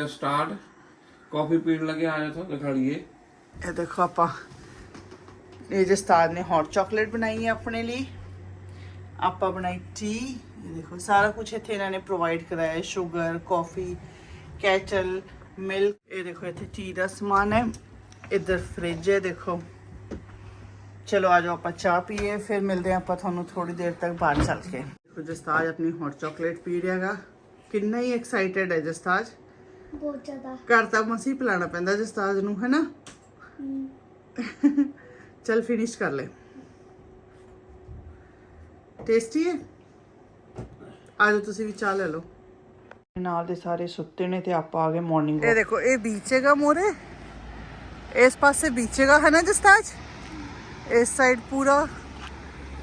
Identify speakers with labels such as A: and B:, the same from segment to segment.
A: Next day ਹੋ ਗਿਆ start ਕਾਫੀ ਪੀਣ ਲੱਗੇ ਆਇਆ ਤਾਂ ਦਿਖਾ ਲਈਏ
B: ਇਹ ਦੇਖੋ ਆਪਾਂ ਇਹ ਜਸਤਾਰ ਨੇ ਹੌਟ ਚਾਕਲੇਟ ਬਣਾਈ ਹੈ ਆਪਣੇ ਲਈ ਆਪਾਂ ਬਣਾਈ ਟੀ ਇਹ ਦੇਖੋ ਸਾਰਾ ਕੁਝ ਇੱਥੇ ਇਹਨਾਂ ਨੇ ਪ੍ਰੋਵਾਈਡ ਕਰਾਇਆ ਹੈ ਸ਼ੂਗਰ ਕਾਫੀ ਕੈਚਲ ਮਿਲਕ ਇਹ ਦੇਖੋ ਇੱਥੇ ਟੀ ਦਾ ਸਮਾਨ ਹੈ ਇੱਧਰ ਫ੍ਰਿਜ ਹੈ ਦੇਖੋ ਚਲੋ ਆ ਜਾਓ ਆਪਾਂ ਚਾਹ ਪੀਏ ਫਿਰ ਮਿਲਦੇ ਹਾਂ ਆਪਾਂ ਤੁਹਾਨੂੰ ਥੋੜੀ ਦੇਰ ਤੱਕ ਬਾਹਰ ਚੱਲ ਕੇ ਦੇਖੋ ਜਸਤਾਜ ਆਪਣੀ ਹੌਟ ਚਾਕਲੇਟ ਪੀ ਰਿਹਾਗਾ
C: ਬਹੁਤ ਜ਼ਿਆਦਾ।
B: ਘਰ ਤਾਂ ਮਸੀਂ ਪਿਲਾਣਾ ਪੈਂਦਾ ਜਸਤਾਜ ਨੂੰ ਹੈਨਾ ਚਲ ਫਿਨਿਸ਼ ਕਰ ਲੈ। ਟੇਸਟੀ ਹੈ? ਆ ਜਾਓ ਤੁਸੀਂ ਵੀ ਚਾਹ ਲੈ ਲਓ। ਨਾਲ ਦੇ ਸਾਰੇ ਸੁੱਤੇ ਨੇ ਤੇ ਆਪਾਂ ਆ ਗਏ ਮਾਰਨਿੰਗ ਇਹ ਦੇਖੋ ਇਹ ਬੀਚ ਹੈਗਾ ਮੋਰੇ। ਇਸ ਪਾਸੇ ਬੀਚ ਹੈਗਾ ਹੈ ਨਾ ਜਸਤਾਜ? ਇਸ ਸਾਈਡ ਪੂਰਾ।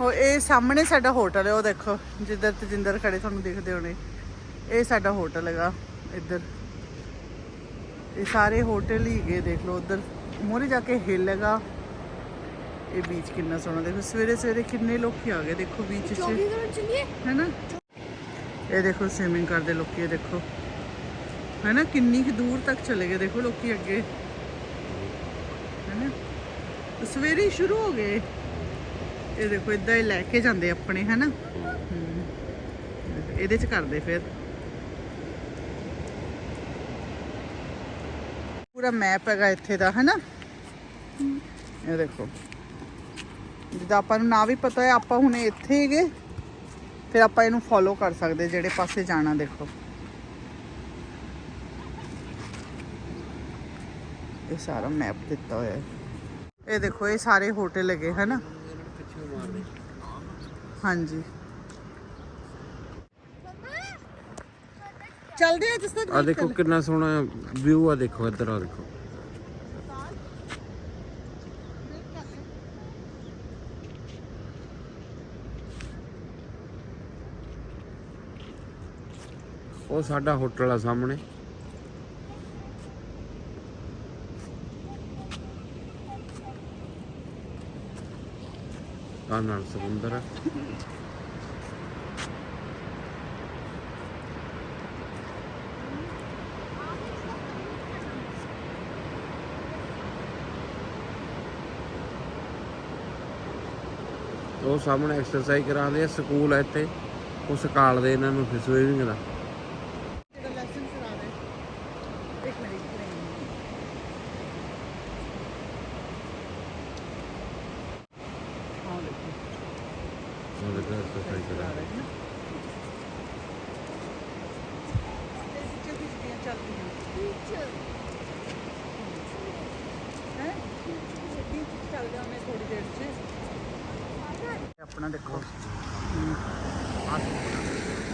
B: ਉਹ ਇਹ ਸਾਹਮਣੇ ਸਾਡਾ ਹੋਟਲ ਹੈ ਉਹ ਦੇਖੋ। ਜਿੱਧਰ ਤਜਿੰਦਰ ਖੜੇ ਤੁਹਾਨੂੰ ਦਿਖਦੇ ਹੋਣੇ। ਇਹ ਸਾਡਾ ਹੋਟਲ ਹੈਗਾ ਇੱਧਰ। ਇਹ ਸਾਰੇ ਹੋਟਲ ਹੀ ਹੈਗੇ ਦੇਖ ਲਓ ਉਧਰ। ਮੋਰੇ ਜਾ ਕੇ ਹਿੱਲ ਹੈਗਾ। ਇਹ ਬੀਚ ਕਿੰਨਾ ਸੋਹਣਾ ਦੇਖੋ ਸਵੇਰੇ ਸਵੇਰੇ ਕਿੰਨੇ ਲੋਕੀ ਆ ਗਏ ਦੇਖੋ ਬੀਚ 'ਚ। ਹੈਨਾ? ਇਹ ਦੇਖੋ ਸਵਿਮਿੰਗ ਕਰਦੇ ਲੋਕੀ ਇਹ ਦੇਖੋ। ਹੈਨਾ? ਕਿੰਨੀ ਕੁ ਦੂਰ ਤੱਕ ਚਲੇ ਗਏ ਦੇਖੋ ਲੋਕੀ ਅੱਗੇ। ਹੈਨਾ? ਸਵੇਰੇ ਸ਼ੁਰੂ ਹੋ ਗਏ। ਇਹ ਦੇਖੋ ਇਦਾਂ ਹੀ ਲੈ ਕੇ ਜਾਂਦੇ ਆਪਣੇ ਹੈਨਾ। ਇਹਦੇ ਚ ਕਰਦੇ ਫਿਰ। ਪੂਰਾ ਮੈਪ ਹੈਗਾ ਇੱਥੇ ਦਾ, ਹੈਨਾ? ਇਹ ਦੇਖੋ। ਜਿੱਦਾਂ ਆਪਾਂ ਨੂੰ ਨਾ ਵੀ ਪਤਾ ਹੈ ਆਪਾਂ ਹੁਣ ਇੱਥੇ ਹੈਗੇ, ਫਿਰ ਆਪਾਂ ਇਹਨੂੰ ਫੋਲੋ ਕਰ ਸਕਦੇ, ਜਿਹੜੇ ਪਾਸੇ ਜਾਣਾ ਦੇਖੋ। ਇਹ ਸਾਰਾ ਮੈਪ ਦਿੱਤਾ ਹੋਇਆ ਹੈ। ਇਹ ਦੇਖੋ, ਇਹ ਸਾਰੇ ਹੋਟਲ ਹੈਗੇ, ਹਨਾ? ਹਾਂਜੀ। ਚੱਲਦੇ ਆ ਜਿਸ ਤੱਕ
A: ਆ ਦੇਖੋ ਕਿੰਨਾ ਸੋਹਣਾ ਵਿਊ ਆ ਦੇਖੋ ਇੱਧਰ ਆ ਦੇਖੋ। ਉਹ ਸਾਡਾ ਹੋਟਲ ਆ ਸਾਹਮਣੇ। ਆ ਨਾਲ ਸਮੁੰਦਰ ਆ। ਉਹ ਸਾਹਮਣੇ ਐਕਸਰਸਾਈਜ਼ ਕਰਾਉਂਦੇ ਆ, ਸਕੂਲ ਆ ਇੱਥੇ। ਉਹ ਸਿਖਾਲਦੇ ਇਹਨਾਂ ਨੂੰ ਫਿਰ ਸਵੀਮਿੰਗ ਦਾ। ਉਹ ਦੇਖੋ ਐਕਸਰਸਾਈਜ਼ ਕਰਾ ਰਹੇ।
B: ਹੈ? ਚੱਲ ਜਾਵਾਂਗੇ ਥੋੜੀ ਦੇਰ ਚ। ਆਪਣਾ ਦੇਖੋ।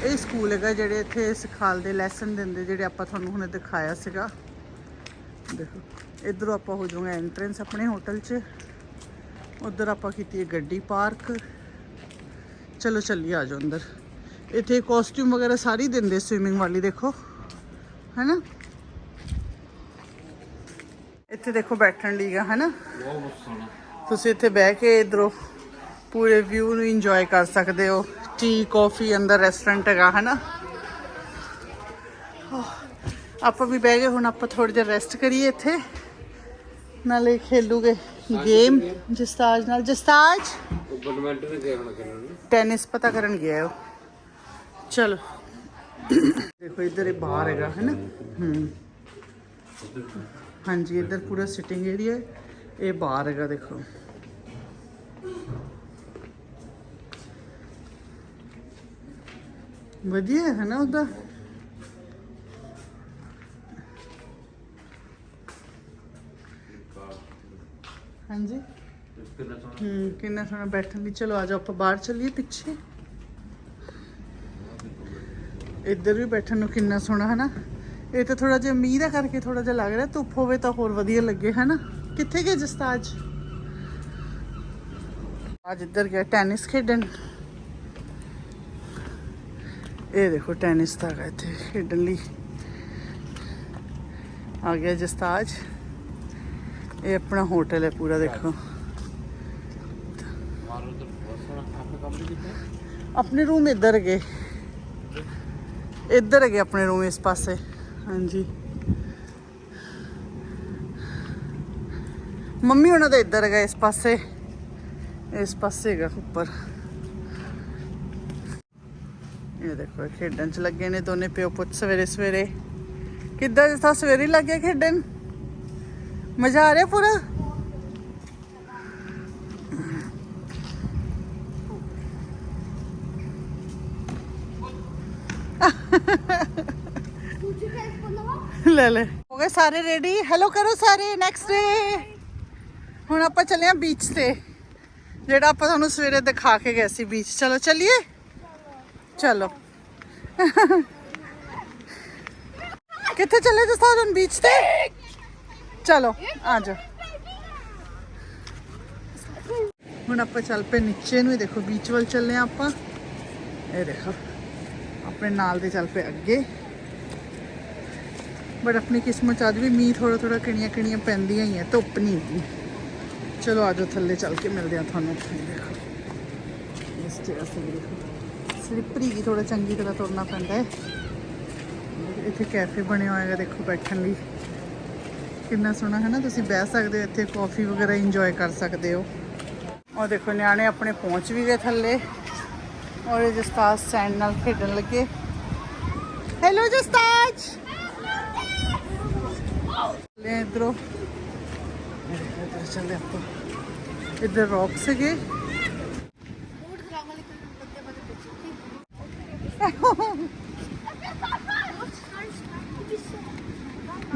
B: ਇਹ ਸਕੂਲ ਹੈਗਾ ਜਿਹੜੇ ਇੱਥੇ ਸਿਖਾਲਦੇ ਲੈਸਨ ਦਿੰਦੇ ਜਿਹੜੇ ਆਪਾਂ ਤੁਹਾਨੂੰ ਹੁਣੇ ਦਿਖਾਇਆ ਸੀਗਾ। ਦੇਖੋ ਇਧਰੋਂ ਆਪਾਂ ਹੋ ਜਾਵਾਂਗੇ ਐਂਟਰੈਂਸ ਆਪਣੇ ਹੋਟਲ 'ਚ। ਉਧਰ ਆਪਾਂ ਕੀਤੀ ਹੈ ਗੱਡੀ ਪਾਰਕ ਚਲੋ ਚੱਲੀਏ ਆ ਜਾਓ ਅੰਦਰ। ਇੱਥੇ ਕਾਸਟਿਊਮ ਵਗੈਰਾ ਸਾਰੀ ਦਿੰਦੇ ਸਵਿਮਿੰਗ ਵਾਲੀ ਦੇਖੋ। ਹੈਨਾ? ਇੱਥੇ ਦੇਖੋ ਬੈਠਣ ਲਈ ਹੈ ਹੈਨਾ?
A: ਬਹੁਤ ਸੋਹਣਾ।
B: ਤੁਸੀਂ ਇੱਥੇ ਬਹਿ ਕੇ ਇਧਰੋਂ ਪੂਰੇ ਵਿਊ ਨੂੰ ਇੰਜੋਏ ਕਰ ਸਕਦੇ ਹੋ। ਟੀ ਕਾਫੀ ਅੰਦਰ ਰੈਸਟੋਰੈਂਟ ਹੈਗਾ ਹਨਾ? ਆਪਾਂ ਵੀ ਬਹਿ ਗਏ ਹੁਣ ਆਪਾਂ ਥੋੜੀ ਦੇਰ ਰੈਸਟ ਕਰੀਏ ਇੱਥੇ। ਨਾਲੇ ਖੇਲੂਗੇ ਗੇਮ ਜਸਤਾਜ ਨਾਲ। ਜਸਤਾਜ?
A: ਬੈਡਮਿੰਟਨ ਦੇ ਹੁਣ ਕਰਨ ਨੂੰ
B: ਟੈਨਿਸ ਪਤਾ ਕਰਨ ਗਿਆ ਉਹ। ਚਲੋ। ਦੇਖੋ ਇੱਧਰ ਇਹ ਬਾਹਰ ਹੈਗਾ ਹੈ ਨਾ ਹੂੰ। ਹਾਂਜੀ ਇੱਧਰ ਪੂਰਾ ਸਿਟਿੰਗ ਏਰੀਆ ਹੈ। ਇਹ ਬਾਹਰ ਹੈਗਾ ਦੇਖੋ। ਵਧੀਆ ਹੈ ਨਾ ਉਹਦਾ। ਹਾਂਜੀ।
A: ਸੋਹਣਾ
B: ਹੂੰ, ਕਿੰਨਾ ਸੋਹਣਾ ਬੈਠਣ ਲਈ। ਚਲੋ, ਆ ਜਾਓ, ਆਪਾਂ ਬਾਹਰ ਚੱਲੀਏ ਪਿੱਛੇ। ਇੱਧਰ ਵੀ ਬੈਠਣ ਨੂੰ ਕਿੰਨਾ ਸੋਹਣਾ ਹੈ ਨਾ ਇਹ ਤਾਂ ਥੋੜਾ ਜਿਹਾ ਮੀਂਹ ਦਾ ਕਰਕੇ ਥੋੜਾ ਜਿਹਾ ਲੱਗ ਰਿਹਾ, ਧੁੱਪ ਹੋਵੇ ਤਾਂ ਹੋਰ ਵਧੀਆ ਲੱਗੇ ਹੈ ਨਾ ਕਿੱਥੇ ਗਏ ਜਸਤਾਜ? ਅੱਜ ਇੱਧਰ ਗਿਆ ਟੈਨਿਸ ਖੇਡਣ। ਇਹ ਦੇਖੋ ਟੈਨਿਸ ਦਾ ਹੈਗਾ ਇੱਥੇ ਖੇਡਣ ਲਈ। ਆ ਗਿਆ ਜਸਤਾਜ। ਇਹ ਆਪਣਾ ਹੋਟਲ ਹੈ ਪੂਰਾ ਦੇਖੋ।
A: ਆਪਣੇ
B: ਰੂਮ ਇੱਧਰ ਗਏ ਇੱਧਰ ਹੈਗੇ ਆਪਣੇ ਰੂਮ ਇਸ ਪਾਸੇ। ਹਾਂਜੀ। ਮੰਮੀ ਉਹਨਾਂ ਦਾ ਇੱਧਰ ਹੈਗਾ ਇਸ ਪਾਸੇ। ਇਸ ਪਾਸੇ ਹੈਗਾ ਉੱਪਰ। ਇਹ ਦੇਖੋ ਖੇਡਣ ਚ ਲੱਗੇ ਨੇ ਦੋਨੇ ਪਿਓ ਪੁੱਤ ਸਵੇਰੇ ਸਵੇਰੇ। ਕਿੱਦਾਂ ਜਿੱਥਾ ਸਵੇਰੇ ਲੱਗੇ ਖੇਡਣ? ਮਜ਼ਾ ਆ ਰਿਹਾ ਪੂਰਾ? ਲੈ ਲੈ। ਹੋ ਗਏ ਸਾਰੇ ਰੈਡੀ ਹੈਲੋ ਕਰੋ ਸਾਰੇ ਨੈਕਸਟ ਡੇ ਹੁਣ ਆਪਾਂ ਚੱਲੇ ਆ ਬੀਚ ਤੇ। ਜਿਹੜਾ ਆਪਾਂ ਤੁਹਾਨੂੰ ਸਵੇਰੇ ਦਿਖਾ ਕੇ ਗਏ ਸੀ ਬੀਚ ਚਲੋ, ਚਲੀਏ? ਚਲੋ। ਕਿੱਥੇ ਚੱਲੇ ਤੁਸੀਂ ਹੁਣ ਬੀਚ ਤੇ? ਚਲੋ, ਆ ਜਾਓ। ਹੁਣ ਆਪਾਂ ਚੱਲ ਪਏ ਨੀਚੇ ਨੂੰ ਦੇਖੋ ਬੀਚ ਵੱਲ ਚੱਲੇ ਆਪਾਂ। ਇਹ ਦੇਖੋ, ਆਪਣੇ ਨਾਲ ਦੇ ਚੱਲ ਪਏ ਅੱਗੇ। ਬਟ ਆਪਣੀ ਕਿਸਮਤ 'ਚ ਅੱਜ ਵੀ ਮੀਂਹ ਥੋੜਾ ਥੋੜਾ ਕਿਣੀਆਂ ਕਿਣੀਆਂ ਪੈਂਦੀਆਂ ਹੀ ਆ, ਧੁੱਪ ਨਹੀਂ ਹੈਗੀ। ਚਲੋ ਆਜੋ ਥੱਲੇ ਚੱਲ ਕੇ ਮਿਲਦੇ ਆ ਤੁਹਾਨੂੰ। ਦੇਖੋ। ਇਸ ਜਗ੍ਹਾ ਤੇ ਦੇਖੋ। ਸਲਿੱਪਰੀ ਕੀ ਥੋੜਾ ਚੰਗੀ ਤਰ੍ਹਾਂ ਤੁਰਨਾ ਪੈਂਦਾ ਹੈ। ਇੱਥੇ ਕੈਫੇ ਬਣਿਆ ਹੋਇਆ ਹੈਗਾ ਦੇਖੋ ਬੈਠਣ ਲਈ। ਕਿੰਨਾ ਸੋਹਣਾ, ਹੈ ਨਾ? ਤੁਸੀਂ ਬਹਿ ਸਕਦੇ ਹੋ ਇੱਥੇ, ਕਾਫੀ ਵਗੈਰਾ ਇੰਜੋਏ ਕਰ ਸਕਦੇ ਹੋ। ਔਰ ਦੇਖੋ, ਨਿਆਣੇ ਆਪਣੇ ਪਹੁੰਚ ਵੀ ਗਏ ਥੱਲੇ। ਔਰ ਇਹ ਜਸਤਾਜ ਸੈਂਡ ਨਾਲ ਖੇਡਣ ਲੱਗੇ। ਹੈਲੋ ਜਸਤਾਜ! ਲੈ ਇਧਰੋਂ। ਇਧਰ ਚੱਲਦੇ ਆਪਾਂ। ਇਧਰ ਰੌਕ ਸੀਗੇ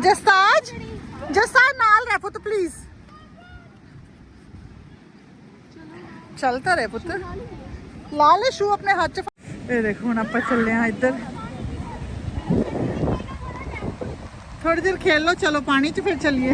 B: ਜਸਤਾਜ ਜਸਤਾਜ ਨਾਲ ਰਹਿ ਪੁੱਤ ਪਲੀਜ਼ ਚੱਲ ਤਾਂ ਰਹਿ ਪੁੱਤ ਲਾ ਲੈ ਸ਼ੂ ਆਪਣੇ ਹੱਥ ਚ ਫੜ। ਇਹ ਦੇਖੋ ਹੁਣ ਆਪਾਂ ਚੱਲੇ ਆ ਇੱਧਰ ਥੋੜੀ ਦੇਰ ਖੇਲ ਲਓ ਚਲੋ ਪਾਣੀ 'ਚ ਫਿਰ ਚੱਲੀਏ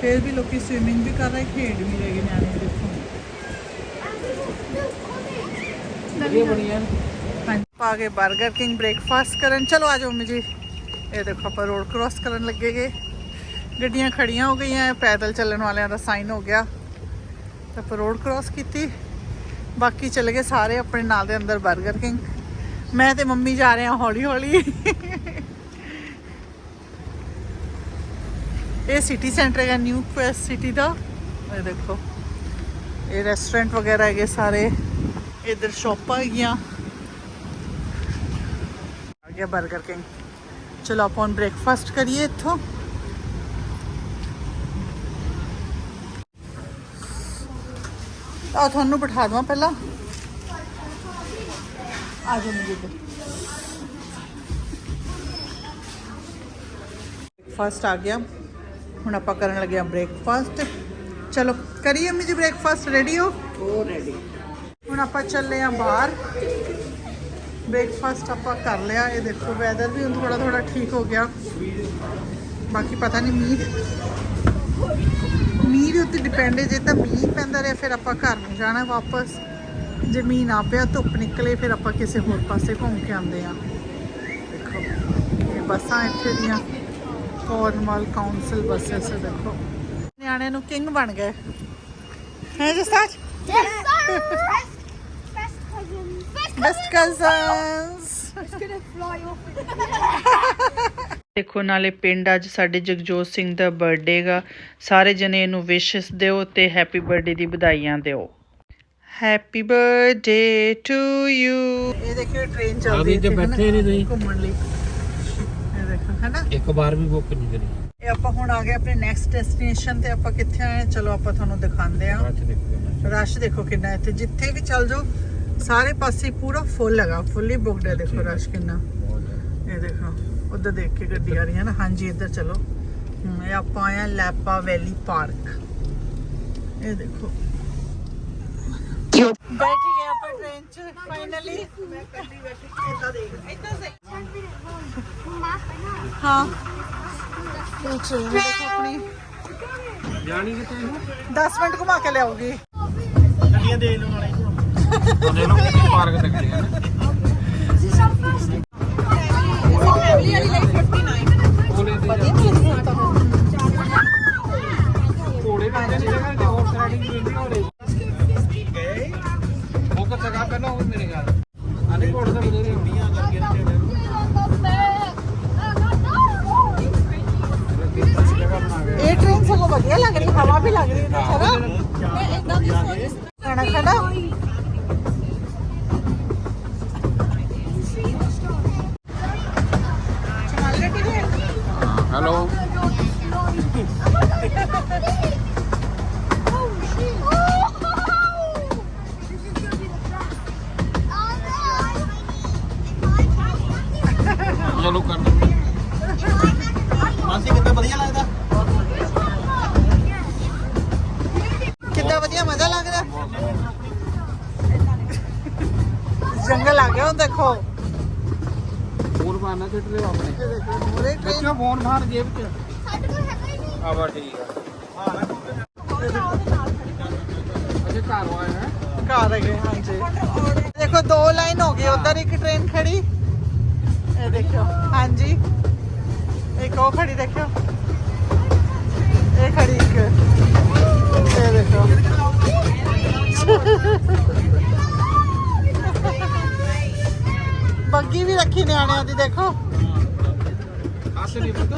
B: ਫਿਰ ਵੀ ਲੋਕੀ ਸਵਿਮਿੰਗ ਵੀ ਕਰ ਰਹੇ ਖੇਡ ਵੀ ਰਹੇ ਨਿਆਣੇ ਦੇਖੋ।
A: ਇਹ ਬਣੀਆਂ।
B: ਹਾਂਜੀ। ਪਾ ਕੇ 버ਗਰ ਕਿੰਗ ਬ੍ਰੇਕਫਾਸਟ ਕਰਨ। ਚਲੋ ਆ ਜਾਓ ਮੰਮੀ ਜੀ। ਇਹ ਦੇਖੋ ਆਪਾਂ ਰੋਡ ਕ੍ਰਾਸ ਕਰਨ ਲੱਗੇਗੇ ਗੱਡੀਆਂ ਖੜੀਆਂ ਹੋ ਗਈਆਂ ਪੈਦਲ ਚੱਲਣ ਵਾਲਿਆਂ ਦਾ ਸਾਈਨ ਹੋ ਗਿਆ। ਤਾਂ ਆਪਾਂ ਰੋਡ ਕ੍ਰਾਸ ਕੀਤੀ। ਬਾਕੀ ਚਲੇ ਗਏ ਸਾਰੇ ਆਪਣੇ ਨਾਲ ਦੇ ਅੰਦਰ 버ਗਰ ਕਿੰਗ ਮੈਂ ਤੇ ਮੰਮੀ ਜਾ ਰਹੇ ਹਾਂ ਹੌਲੀ ਹੌਲੀ ਇਹ ਸਿਟੀ ਸੈਂਟਰ ਹੈਗਾ ਨਿਊ ਕੁਐਸਟ ਸਿਟੀ ਦਾ ਇਹ ਦੇਖੋ ਇਹ ਰੈਸਟੋਰੈਂਟ ਵਗੈਰਾ ਹੈਗੇ ਸਾਰੇ ਇਧਰ ਸ਼ਾਪਾਂ ਹੈਗੀਆਂ ਆ ਗਿਆ 버ਗਰ ਕਿੰਗ ਚਲੋ ਆਪਾਂ ਹੁਣ ਬ੍ਰੇਕਫਾਸਟ ਕਰੀਏ ਇੱਥੋਂ ਆ ਤੁਹਾਨੂੰ ਬਿਠਾ ਦਵਾਂ ਪਹਿਲਾਂ ਆ ਜਾਓ ਮੇਰੇ ਇੱਧਰ ਫਸਟ ਆ ਗਿਆ ਹੁਣ ਆਪਾਂ ਕਰਨ ਲੱਗੇ ਆ ਬ੍ਰੇਕਫਾਸਟ ਚਲੋ ਕਰੀਏ ਅੰਮੀ ਜੀ ਬ੍ਰੇਕਫਾਸਟ ਰੈਡੀ ਹੋ?
D: ਉਹ ਰੈਡੀ
B: ਹੁਣ ਆਪਾਂ ਚੱਲੇ ਆ ਬਾਹਰ। ਬ੍ਰੇਕਫਾਸਟ ਆਪਾਂ ਕਰ ਲਿਆ। ਇਹ ਦੇਖੋ ਵੈਦਰ ਵੀ ਹੁਣ ਥੋੜਾ ਥੋੜਾ ਠੀਕ ਹੋ ਗਿਆ। ਬਾਕੀ ਪਤਾ ਨਹੀਂ ਮੀਂਹ ਮੀਂਹ ਦੇ ਉੱਤੇ ਡਿਪੈਂਡ ਹੈ। ਜੇ ਤਾਂ ਮੀਂਹ ਪੈਂਦਾ ਰਿਹਾ ਫਿਰ ਆਪਾਂ ਘਰ ਨੂੰ ਜਾਣਾ ਵਾਪਸ। ਜੇ ਮੀਂਹ ਨਾ ਪਿਆ ਧੁੱਪ ਨਿਕਲੇ ਫਿਰ ਆਪਾਂ ਕਿਸੇ ਹੋਰ ਪਾਸੇ ਘੁੰਮ ਕੇ ਆਉਂਦੇ ਆ ਦੇਖੋ ਇਹ ਬੱਸਾਂ ਇੱਥੇ ਦੀਆਂ। ਫੋਰਮਲ ਕਾਉਂਸਲ ਬੱਸਸ ਦੇਖੋ। ਨਿਆਣੇ ਨੂੰ ਕਿੰਗ ਬਣ ਗਏ। ਹੈ ਜੀ ਸੱਚ ਬੈਸਟ ਕਜ਼ਨਸ. ਦੇਖੋ ਨਾਲੇ ਪਿੰਡ ਅੱਜ ਸਾਡੇ ਜਗਜੋਤ ਸਿੰਘ ਦਾ ਬਰਥਡੇ ਗਾ। ਸਾਰੇ ਜਣੇ ਇਹਨੂੰ ਵਿਸ਼ਸ ਦਿਓ ਤੇ ਹੈਪੀ ਬਰਥਡੇ ਦੀ ਵਧਾਈਆਂ ਦਿਓ। ਹੈਪੀ ਬਰਥਡੇ ਟੂ ਯੂ ਇਹ ਦੇਖਿਓ ਟ੍ਰੇਨ ਚੱਲਦੀ
A: ਤੇ ਬੈਠੇ ਨਹੀਂ ਤੁਸੀਂ।
B: ਘੁੰਮਣ ਲਈ। ਹੈਨਾ?
A: ਇੱਕ ਵਾਰ ਵੀ ਬੁੱਕ ਨਹੀਂ ਕਰੀ।
B: ਇਹ ਆਪਾਂ ਹੁਣ ਆ ਗਏ ਆਪਣੇ ਨੈਕਸਟ ਡੈਸਟੀਨੇਸ਼ਨ ਤੇ ਆਪਾਂ ਕਿੱਥੇ ਆਏ? ਚਲੋ ਆਪਾਂ ਤੁਹਾਨੂੰ ਦਿਖਾਉਂਦੇ ਆ
A: ਦੇਖੋ
B: ਰਸ਼ ਦੇਖੋ ਕਿੰਨਾ ਇੱਥੇ। ਜਿੱਥੇ ਵੀ ਚੱਲ ਜਾਓ ਸਾਰੇ ਪਾਸੇ ਪੂਰਾ ਫੁੱਲ ਹੈਗਾ। ਫੁੱਲੀ ਬੁੱਕਡ ਹੈ ਦੇਖੋ ਰਸ਼ ਕਿੰਨਾ। ਇਹ ਦੇਖੋ ਉਧਰ ਦੇਖ ਕੇ ਗੱਡੀ ਆ ਰਹੀ ਹੈ ਨਾ। ਹਾਂਜੀ ਇੱਧਰ ਚਲੋ। ਇਹ ਆਪਾਂ ਆਏ ਆ ਲੈਪਾ ਵੈਲੀ ਪਾਰਕ। ਇਹ ਦੇਖੋ। ਬੈਠ ਗਏ ਆਪਾਂ ਟ੍ਰੇਨ 'ਚ ਫਾਈਨਲੀ ਮੈਂ ਕੱਲੀ ਬੈਠੀ ਇੱਦਾਂ ਦੇਖ। ਇੱਦਾਂ ਸੇ ਹਾਂ। ਇਹ ਟ੍ਰੇਨ ਦੇਖੋ ਆਪਣੀ।
A: ਜਾਣੀ ਕਿਤੇ
B: 10 ਮਿੰਟ ਘੁਮਾ ਕੇ ਲਿਆਉਗੀ
A: ਉਹਨੇ ਨੂੰ ਪਾਰਕ ਤੱਕ ਲਿਆ ਨਾ।
B: ਫੈਮਿਲੀ ਵਾਲੀ ਲਈ ਜੰਗਲ ਆ ਗਿਆ ਹੁਣ ਦੇਖੋ।
A: ਫੋਨ ਮਾਰਨਾ ਛੱਡ ਲਿਓ ਆਪਣੇ।
B: ਮੂਰੇ ਟ੍ਰੇਨ
A: ਬੱਚਾ ਫੋਨ ਬਾਹਰ ਜੇਬ 'ਚ। ਆ ਵਾ ਠੀਕ ਆ। ਅਜੇ ਘਰ ਆਇਆ ਹੈ।
B: ਘਰ ਹੈਗੇ ਹਾਂਜੀ। ਦੇਖੋ ਦੋ ਲਾਈਨ ਹੋ ਗਈ ਉਧਰ ਇੱਕ ਟ੍ਰੇਨ ਖੜੀ। ਇਹ ਦੇਖੋ ਹਾਂਜੀ। ਇੱਕ ਉਹ ਖੜੀ ਦੇਖੋ ਇਹ ਖੜੀ ਇੱਕ। ਇਹ ਦੇਖੋ। ਬੱਗੀ ਵੀ ਰੱਖੀ ਨਿਆਣਿਆਂ ਦੀ ਦੇਖੋ।
A: ਹੱਥ ਨਹੀਂ ਪਤਾ।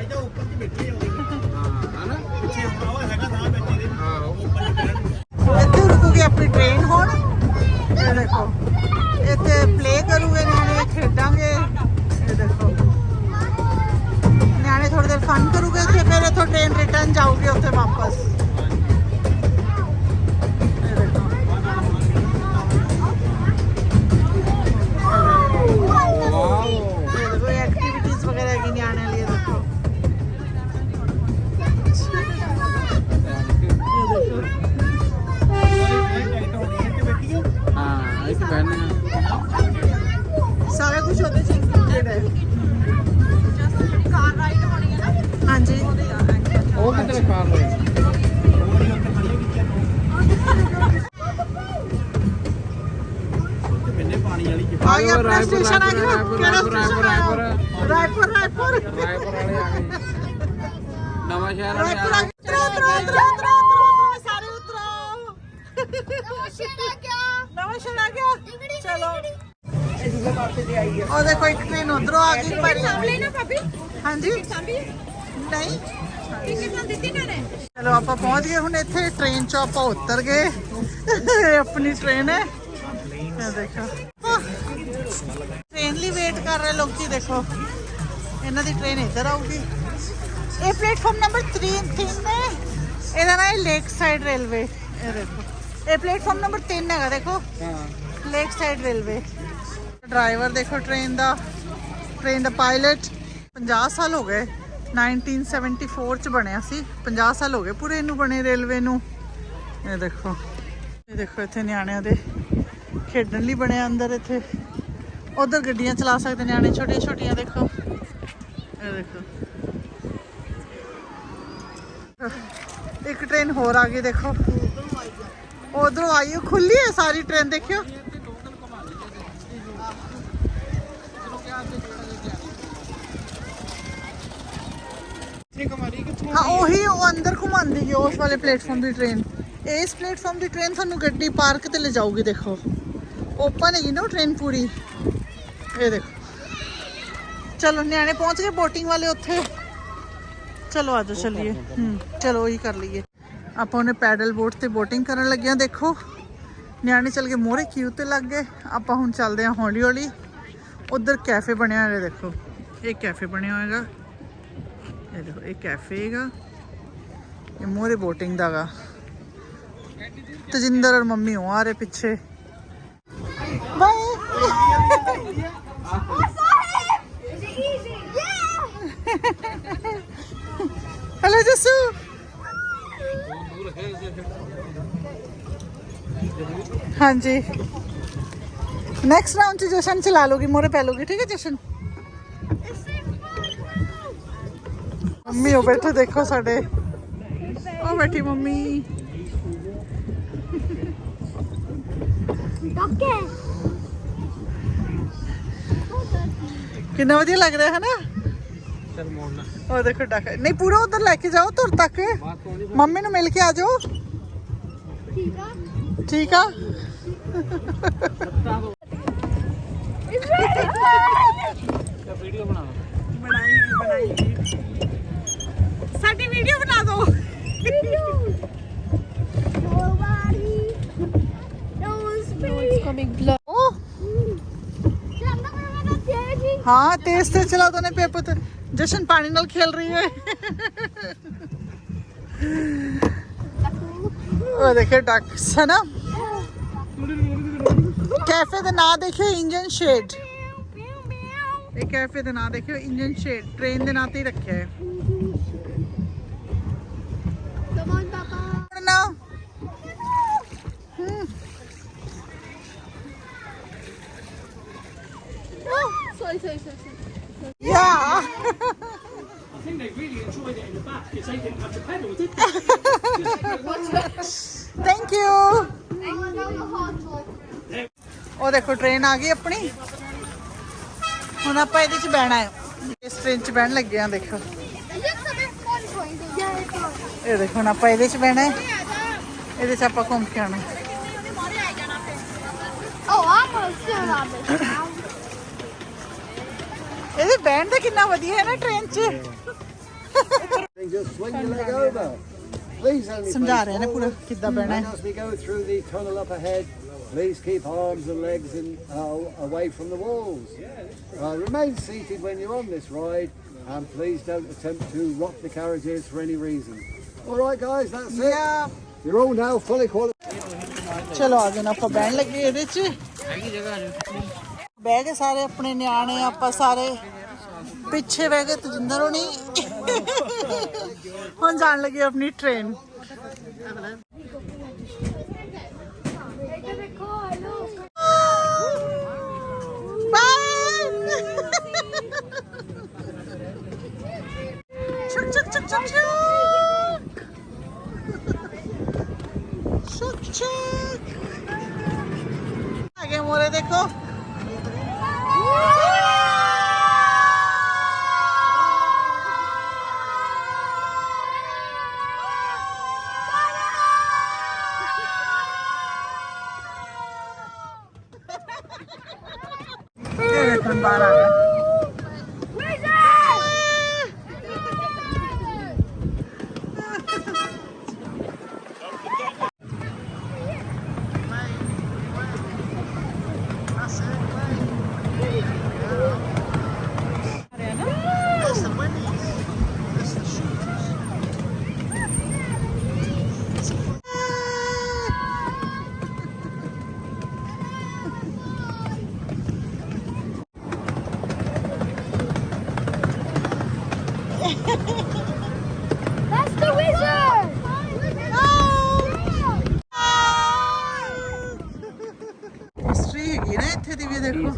D: ਇਹਦੇ ਉੱਪਰ ਦੀ ਬੈਠੀ ਹੋਵੇ
A: ਹਾਂ। ਹਨਾ?
D: ਪਿੱਛੇ ਉਹ ਹੈਗਾ ਤਾਂ ਬੱਚੇ ਦੇ
A: ਹਾਂ।
D: ਉੱਪਰ ਦੀ ਬੈਠ
B: ਇੱਥੇ ਰੁਕੂਗੀ ਆਪਣੀ ਟ੍ਰੇਨ ਹੁਣ। ਇਹ ਦੇਖੋ। ਇੱਥੇ ਪਲੇ ਕਰੂਗੇ ਨਿਆਣੇ ਖੇਡਾਂਗੇ। ਇਹ ਦੇਖੋ। ਨਿਆਣੇ ਥੋੜੀ ਦੇਰ ਫਨ ਕਰੂਗੇ ਇੱਥੇ ਫਿਰ ਇੱਥੋਂ ਟ੍ਰੇਨ ਰਿਟਰਨ ਜਾਊਗੀ ਉੱਥੇ ਵਾਪਸ।
A: ਬੈਨ
B: ਸਾਰਾ ਕੁਝ ਉਹਦੇ ਚ ਇੰਕਲੂਡਡ ਹੈ ਕਾਰ ਰਾਈਡ ਹੋਣੀ ਹੈ ਨਾ ਹਾਂਜੀ
A: ਉਹ ਕਿੱਧਰ ਕਾਰ
D: ਚ
B: ਆ ਗਿਆ ਆਪਣਾ
A: ਰਾਏਪੁਰ,
B: ਸਟੇਸ਼ਨ ਆ ਗਿਆ
A: ਰਾਏਪੁਰ,
B: ਕਿਹੜਾ
A: ਰਾਏਪੁਰ,
B: ਸਟੇਸ਼ਨ
A: ਰਾਏਪੁਰ,
B: ਆਇਆ ਰਾਏਪੁਰ ਰਾਏਪੁਰ
A: ਰਾਏਪੁਰ ਵਾਲੇ ਆ ਗਏ ਨਵਾਂ ਸ਼ਹਿਰ
B: ਰਾਏਪੁਰ
A: ਆ
B: ਆ
A: ਗਏ
B: ਗਏ ਉਤਰੋ ਉਤਰੋ ਉਤਰੋ ਉਤਰੋ ਉਤਰੋ ਸਾਰੇ ਉਤਰੋ ਨਵਾਂ ਸ਼ਹਿਰ ਆ ਗਿਆ ਚਲੋ ਉਹ ਦੇਖੋ ਇੱਕ ਟ੍ਰੇਨ ਉਧਰੋਂ ਆ ਗਈ ਪਰ ਹਾਂਜੀ ਨਹੀਂ ਚਲੋ ਆਪਾਂ ਪਹੁੰਚ ਗਏ ਹੁਣ ਇੱਥੇ ਟ੍ਰੇਨ ਚੋਂ ਆਪਾਂ ਉਤਰ ਗਏ ਇਹ ਆਪਣੀ ਟ੍ਰੇਨ ਹੈ ਇਹ ਦੇਖੋ ਟ੍ਰੇਨ ਲਈ ਵੇਟ ਕਰ ਰਹੇ ਲੋਕੀ ਦੇਖੋ ਇਹਨਾਂ ਦੀ ਟ੍ਰੇਨ ਇੱਧਰ ਆਊਗੀ ਇਹ ਪਲੇਟਫਾਰਮ ਨੰਬਰ 3 3 ਹੈ ਇਹਦਾ ਨਾਮ ਹੈ ਲੇਕ ਸਾਈਡ ਰੇਲਵੇ ਇਹ ਦੇਖੋ ਇਹ ਪਲੇਟਫਾਰਮ ਨੰਬਰ 3 ਹੈਗਾ ਦੇਖੋ।
A: ਹਾਂ।
B: Lake side railway. ਡਰਾਈਵਰ ਦੇਖੋ ਟ੍ਰੇਨ ਦਾ ਟ੍ਰੇਨ ਦਾ ਪਾਇਲਟ 50 ਸਾਲ ਹੋ ਗਏ। 1974 ਚ ਬਣਿਆ ਸੀ। 50 ਸਾਲ ਹੋ ਗਏ ਪੂਰੇ ਇਹਨੂੰ ਬਣੇ ਰੇਲਵੇ ਨੂੰ। ਇਹ ਦੇਖੋ ਇਹ ਦੇਖੋ ਇੱਥੇ ਨਿਆਣਿਆਂ ਦੇ ਖੇਡਣ ਲਈ ਬਣਿਆ ਅੰਦਰ ਇੱਥੇ। ਉਧਰ ਗੱਡੀਆਂ ਚਲਾ ਸਕਦੇ ਨਿਆਣੇ ਛੋਟੀਆਂ ਛੋਟੀਆਂ ਦੇਖੋ। ਇਹ ਦੇਖੋ। ਇੱਕ ਟ੍ਰੇਨ ਹੋਰ ਆ ਗਈ ਦੇਖੋ। ਉਧਰੋਂ ਆਈ ਹੈ, ਖੁੱਲੀ ਹੈ ਸਾਰੀ ਟ੍ਰੇਨ ਦੇਖਿਓ
A: ਨਹੀਂ ਕਮਾਰੀ ਕਿੱਥੋਂ
B: ਹਾਂ ਉਹੀ ਉਹ ਅੰਦਰ ਘੁਮਾਉਂਦੀ ਹੈ ਉਸ ਵਾਲੇ ਪਲੇਟਫਾਰਮ ਦੀ ਟ੍ਰੇਨ ਇਸ ਪਲੇਟਫਾਰਮ ਦੀ ਟ੍ਰੇਨ ਤੁਹਾਨੂੰ ਗੱਡੀ ਪਾਰਕ ਤੇ ਲੈ ਜਾਊਗੀ ਦੇਖੋ ਓਪਨ ਹੈਗੀ ਨਾ ਉਹ ਟ੍ਰੇਨ ਪੂਰੀ ਇਹ ਦੇਖੋ ਚਲੋ ਨਿਆਣੇ ਪਹੁੰਚ ਗਏ ਬੋਟਿੰਗ ਵਾਲੇ ਉੱਥੇ ਚਲੋ ਆਜੋ ਚੱਲੀਏ ਹੂੰ ਚਲੋ ਉਹੀ ਕਰ ਲਈਏ ਆਪਾਂ ਉਹਨੇ ਪੈਡਲ ਬੋਟ ਤੇ ਬੋਟਿੰਗ ਕਰਨ ਲੱਗਿਆ ਦੇਖੋ। ਨਿਆਣੇ ਚੱਲ ਕੇ ਮੋਰੇ ਕਿਊ ਤੇ ਲੱਗ ਗਏ। ਆਪਾਂ ਹੁਣ ਚੱਲਦੇ ਹਾਂ ਹੌਲੀ ਹੌਲੀ। ਉਧਰ ਕੈਫੇ ਬਣਿਆ ਹੋਇਆ ਦੇਖੋ। ਇਹ ਕੈਫੇ ਬਣਿਆ ਹੋਏਗਾ ਇਹ ਦੇਖੋ ਇਹ ਕੈਫੇ ਹੈਗਾ। ਇਹ ਮੋਰੇ ਬੋਟਿੰਗ ਦਾਗਾ ਤਜਿੰਦਰ ਔਰ ਮੰਮੀ ਹੋ ਆ ਰਹੇ ਪਿੱਛੇ। Bye hello Jasu. ਹਾਂਜੀ। ਨੈਕਸਟ ਰਾਉਂਡ ਚ ਜਸ਼ਨ ਚਲਾ ਲੋਗੀ ਮੋਰੇ ਪੈ ਲੋਗੀ ਠੀਕ ਹੈ ਜਸ਼ਨ? ਮੰਮੀ ਉਹ ਬੈਠੇ ਦੇਖੋ ਸਾਡੇ। ਉਹ ਬੈਠੀ ਮੰਮੀ. ਕਿੰਨਾ ਵਧੀਆ ਲੱਗ ਰਿਹਾ ਹੈ ਨਾ
D: ਚੱਲ ਮੋੜਨਾ।
B: ਉਹ ਦੇਖੋ ਡਾਕਾ ਨਹੀਂ ਪੂਰਾ ਲੈ ਕੇ ਜਾਓ ਤੁਰ ਤੱਕ
D: ਬਾਤ ਪਾਉਣੀ
B: ਮੰਮੀ ਨੂੰ ਮਿਲ ਕੇ ਆ ਜਾਓ
C: ਠੀਕ ਆ
B: ਠੀਕ ਆ
C: It's ready.
D: ਤਾਂ ਵੀਡੀਓ ਬਣਾ
B: ਬਣਾਈ ਬਣਾਈ ਸਾਡੀ ਵੀਡੀਓ ਬਣਾ ਦਿਓ
C: Nobody knows me. No, it's coming blood.
B: ਉਹ
C: चलना मेरा तेजी
B: ਹਾਂ ਉਹ ਦੇਖੇ ਡਕਸ ਹੈ ਨਾ ਕੈਫੇ ਦਾ ਨਾਂ ਦੇਖਿਓ ਇੰਜਨ ਸ਼ੇਡ ਇਹ ਕੈਫੇ ਦਾ ਨਾਂ ਦੇਖਿਓ ਇੰਜਨ ਸ਼ੇਡ ਟ੍ਰੇਨ ਦੇ ਨਾਂ ਤੇ ਹੀ ਰੱਖਿਆ ਹੈ
C: Come on, Papa.
B: ਨਾ
C: Oh, sorry, sorry, sorry. sorry.
B: ਯਾ
E: I think they really enjoyed it in the back because they didn't
C: thank you
B: ਉਹ ਦੇਖੋ ਟ੍ਰੇਨ ਆ ਗਈ ਆਪਣੀ। ਹੁਣ ਆਪਾਂ ਇਹਦੇ ਚ ਬਹਿਣਾ ਹੈ। ਇਸ ਟ੍ਰੇਨ ਚ ਬਹਿਣ ਲੱਗੇ ਆ ਦੇਖੋ। ਇਹ ਦੇਖੋ, ਹੁਣ ਆਪਾਂ ਇਹਦੇ ਚ ਬਹਿਣਾ ਹੈ। ਇਹਦੇ ਚ ਆਪਾਂ ਘੁੰਮ ਕੇ ਆਉਣਾ ਇਹਦੇ ਬਹਿਣ ਦਾ ਕਿੰਨਾ ਵਧੀਆ ਹੈ ਨਾ ਟ੍ਰੇਨ ਚ।
F: Just swing your leg over. Please only
B: ਸਮਝਾ
F: face
B: ਰਹੇ ਨੇ ਪੂਰਾ
F: forward.
B: ਕਿੱਦਾਂ ਬਹਿਣਾ
F: And
B: ਹੈ
F: as we go through the tunnel up ahead, please keep arms and legs in, uh, away from the walls. Uh, remain seated when you're on this ride, and please don't attempt to rock the carriages for any reason. All right, guys, that's it.
B: ਯਾ
F: You're all now fully qualified.
B: ਚਲੋ ਆ ਜਾਣਾ ਆਪਾਂ ਬਹਿਣ ਲੱਗੇ ਇਹਦੇ ਚ ਬਹਿ ਗਏ ਸਾਰੇ ਆਪਣੇ ਨਿਆਣੇ ਆਪਾਂ ਸਾਰੇ ਪਿੱਛੇ ਬਹਿ ਗਏ ਤਜਿੰਦਰ ਹੋਣੀ ਹੁਣ ਜਾਣ ਲੱਗੇ ਆਪਣੀ ਟ੍ਰੇਨ ਚੁਕ ਚੁਕ ਚੁਕ ਚੁਕ ਚੁਕ ਚੁਕ ਚੁਕ ਆਗੇ ਮੋਰੇ ਦੇਖੋ ਇਹ ਦੇਖੋ ਬਾਹਰ ਆ ਗਿਆ
C: That's the wizard!
B: ਹਿਸਟਰੀ ਹੈਗੀ ਨਾ ਇੱਥੇ ਦੀ ਵੀ ਦੇਖੋ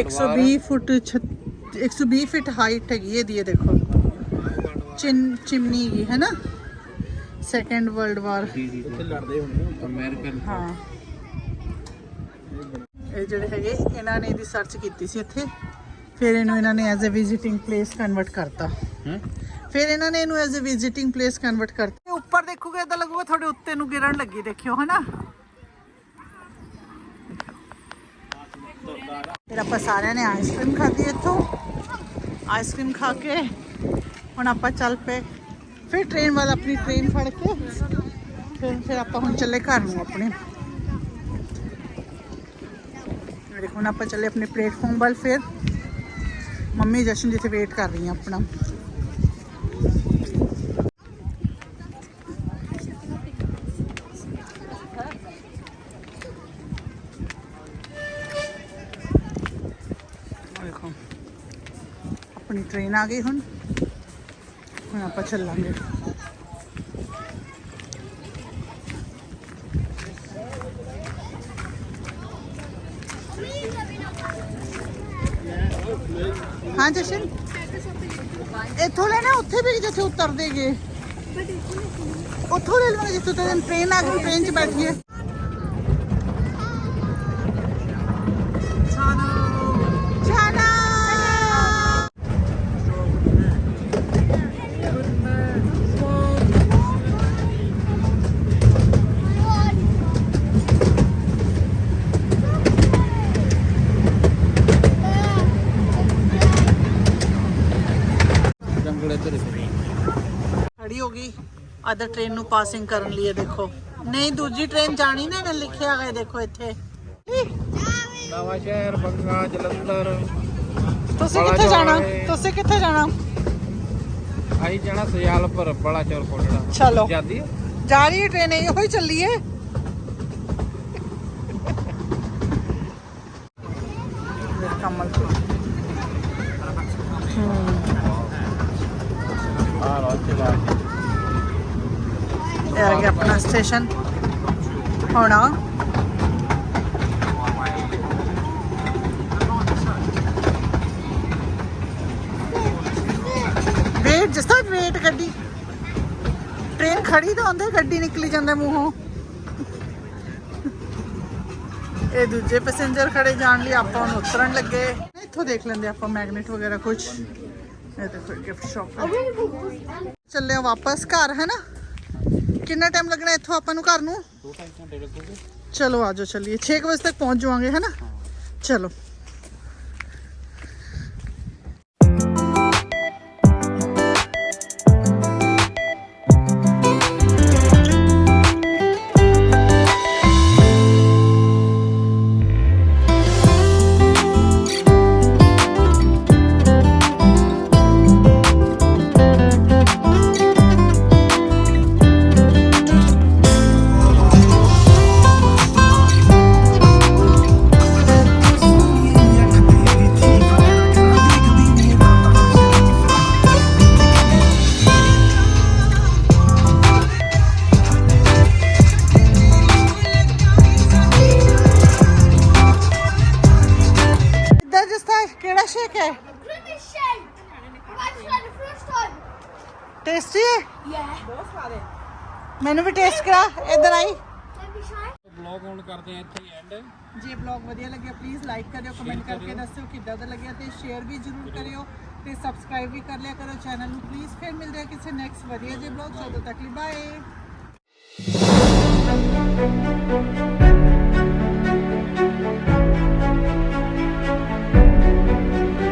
B: 120 ਫੁੱਟ ਛੱਤ- 120 ਫੁੱਟ ਹਾਈਟ ਹੈਗੀ ਇਹਦੀ ਇਹ ਦੇਖੋ। ਚਿਨ ਚਿਮਨੀ ਹੈ ਨਾ ਸੈਕੰਡ ਵਰਲਡ ਵਾਰ
D: ਉੱਥੇ ਲੜਦੇ ਹੋਣੇ
A: ਅਮਰੀਕਨ।
B: ਹਾਂ। ਇਹ ਜਿਹੜੇ ਹੈਗੇ ਇਹਨਾਂ ਨੇ ਇਹਦੀ ਸਰਚ ਕੀਤੀ ਸੀ ਇੱਥੇ। ਫਿਰ ਇਹਨੂੰ ਇਹਨਾਂ ਨੇ as a visiting place convert ਕਰਤਾ। ਫਿਰ ਇਹਨਾਂ ਨੇ ਇਹਨੂੰ as a visiting place convert ਕਰਤਾ। ਉੱਪਰ ਦੇਖੋਗੇ ਇਦਾਂ ਲੱਗੂਗਾ ਤੁਹਾਡੇ ਉੱਤੇ ਨੂੰ ਗਿਰਨ ਲੱਗੀ ਦੇਖਿਓ ਹਨਾ? ਫਿਰ ਆਪਾਂ ਸਾਰਿਆਂ ਨੇ ਆਈਸਕ੍ਰੀਮ ਖਾਧੀ ਇੱਥੋਂ। ਆਈਸਕ੍ਰੀਮ ਖਾ ਕੇ ਹੁਣ ਆਪਾਂ ਚੱਲ ਪਏ। ਫਿਰ ਟ੍ਰੇਨ ਵਾਲਾ ਆਪਣੀ ਟ੍ਰੇਨ ਫੜ ਕੇ ਫਿਰ ਫਿਰ ਆਪਾਂ ਹੁਣ ਚੱਲੇ ਘਰ ਨੂੰ ਆਪਣੇ। ਦੇਖੋ ਹੁਣ ਆਪਾਂ ਚੱਲੇ ਆਪਣੇ ਪਲੇਟਫਾਰਮ ਵੱਲ ਫਿਰ। ਮੰਮੀ ਜਸ਼ਨ ਜਿੱਥੇ ਵੇਟ ਕਰ ਰਹੀ ਆ ਆਪਣਾ। ट्रेन आ गई हूँ हम आप चल लागे हाँ जशन? इतो लेना उ जो उतर गए उतो ले लो जिस
D: ट्रेन आ गई
B: ट्रेन च बैठिए ਅਦਰ ਟ੍ਰੇਨ ਨੂੰ ਪਾਸਿੰਗ ਕਰਨ ਲਈ ਦੇਖੋ। ਨਹੀਂ ਦੂਜੀ ਟ੍ਰੇਨ ਜਾਣੀ ਨਾ ਇਹਨੇ ਲਿਖਿਆ ਹੋਇਆ ਦੇਖੋ ਇੱਥੇ।
D: ਨਵਾਂ ਸ਼ਹਿਰ ਬੰਗਾ ਜਲੰਧਰ।
B: ਤੁਸੀਂ ਕਿੱਥੇ ਜਾਣਾ। ਤੁਸੀਂ ਕਿੱਥੇ ਜਾਣਾ?
D: ਆਈ ਜਾਣਾ ਸਿਆਲਪੁਰ ਬੜਾ ਚੌਰ ਕੋਟੜਾ
B: ਚਲੋ।
D: ਜਾਂਦੀ
B: ਜਾ ਰਹੀ ਟ੍ਰੇਨ ਇਹੋ ਹੀ ਚੱਲੀ ਹੈ ਕਮਲ
D: ਆ ਰੋ ਚਲਾ
B: ਇਹ ਆ ਸਟੇਸ਼ਨ ਹੋਣਾ ਵੇਟ ਜਿਸ ਵੇਟ ਗੱਡੀ। ਟ੍ਰੇਨ ਖੜੀ ਤਾਂ ਹੁੰਦੇ, ਗੱਡੀ ਨਿਕਲੀ ਜਾਂਦਾ ਮੂੰਹੋਂ। ਇਹ ਦੂਜੇ ਪੈਸੇਂਜਰ ਖੜੇ ਜਾਣ ਲਈ ਆਪਾਂ ਹੁਣ ਉਤਰਨ ਲੱਗੇ। ਇੱਥੋਂ ਦੇਖ ਲੈਂਦੇ ਆਪਾਂ ਮੈਗਨੇਟ ਵਗੈਰਾ ਕੁਝ ਇਹ ਦੇਖੋ ਗਿਫਟ ਸ਼ਾਪ ਚੱਲੇ ਵਾਪਸ ਘਰ, ਹੈ ਨਾ? ਕਿੰਨਾ ਟਾਈਮ ਲੱਗਣਾ ਇੱਥੋਂ ਆਪਾਂ ਨੂੰ ਘਰ ਨੂੰ?
D: ਦੋ ਢਾਈ ਘੰਟੇ ਲੱਗੂਗੇ
B: ਚਲੋ ਆਜੋ ਚੱਲੀਏ। 6 ਵਜੇ ਤੱਕ ਪਹੁੰਚ ਜਾਵਾਂਗੇ ਹੈ ਨਾ? ਚਲੋ। ਦੱਸਿਓ ਕਿੱਦਾਂ ਦਾ ਲੱਗਿਆ ਤੇ ਸ਼ੇਅਰ ਵੀ ਜ਼ਰੂਰ ਕਰਿਓ ਤੇ ਸਬਸਕ੍ਰਾਈਬ ਵੀ ਕਰ ਲਿਆ ਕਰੋ ਚੈਨਲ ਨੂੰ ਪਲੀਜ਼ ਫਿਰ ਮਿਲਦੇ ਹਾਂ ਕਿਸੇ ਨੈਕਸਟ ਵਧੀਆ ਜੇ ਬਲੌਗ ਤਦੋਂ ਤੱਕ ਲਈ ਬਾਏ